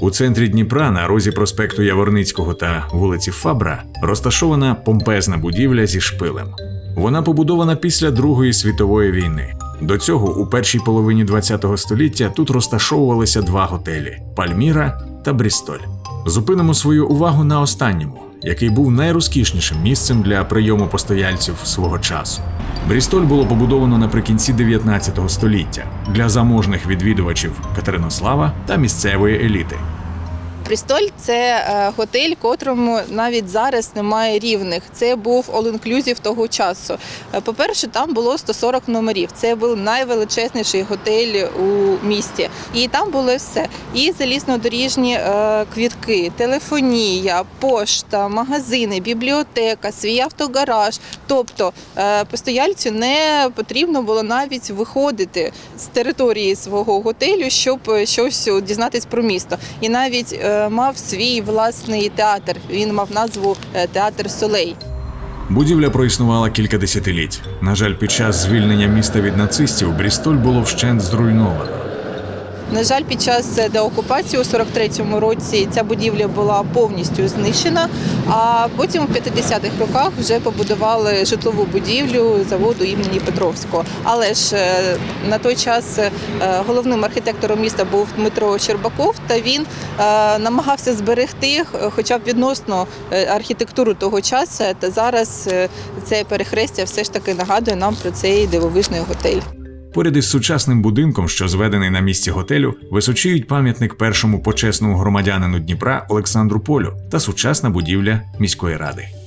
У центрі Дніпра на розі проспекту Яворницького та вулиці Фабра розташована помпезна будівля зі шпилем. Вона побудована після Другої світової війни. До цього у першій половині ХХ століття тут розташовувалися два готелі Пальміра та Брістоль. Зупинимо свою увагу на останньому, який був найрозкішнішим місцем для прийому постояльців свого часу. Брістоль було побудовано наприкінці 19 століття для заможних відвідувачів Катеринослава та місцевої еліти. Брістоль це е, готель, котрому навіть зараз немає рівних. Це був all-inclusive того часу. Е, По-перше, там було 140 номерів. Це був найвеличезніший готель у місті. І там було все: і залізнодоріжні е, квітки, телефонія, пошта, магазини, бібліотека, свій автогараж. Тобто постояльцю не потрібно було навіть виходити з території свого готелю, щоб щось дізнатись про місто. І навіть мав свій власний театр. Він мав назву е, Театр Солей. Будівля проіснувала кілька десятиліть. На жаль, під час звільнення міста від нацистів Брістоль було вщент зруйновано. На жаль, під час деокупації у 43-му році ця будівля була повністю знищена. А потім у 50-х роках вже побудували житлову будівлю заводу імені Петровського. Але ж е, на той час е, головним архітектором міста був Дмитро Щербаков, та він е, намагався зберегти, хоча б відносно архітектуру того часу. Та зараз це перехрестя все ж таки нагадує нам про цей дивовижний готель. Поряд із сучасним будинком, що зведений на місці готелю, височіють пам'ятник першому почесному громадянину Дніпра Олександру Полю та сучасна будівля міської ради.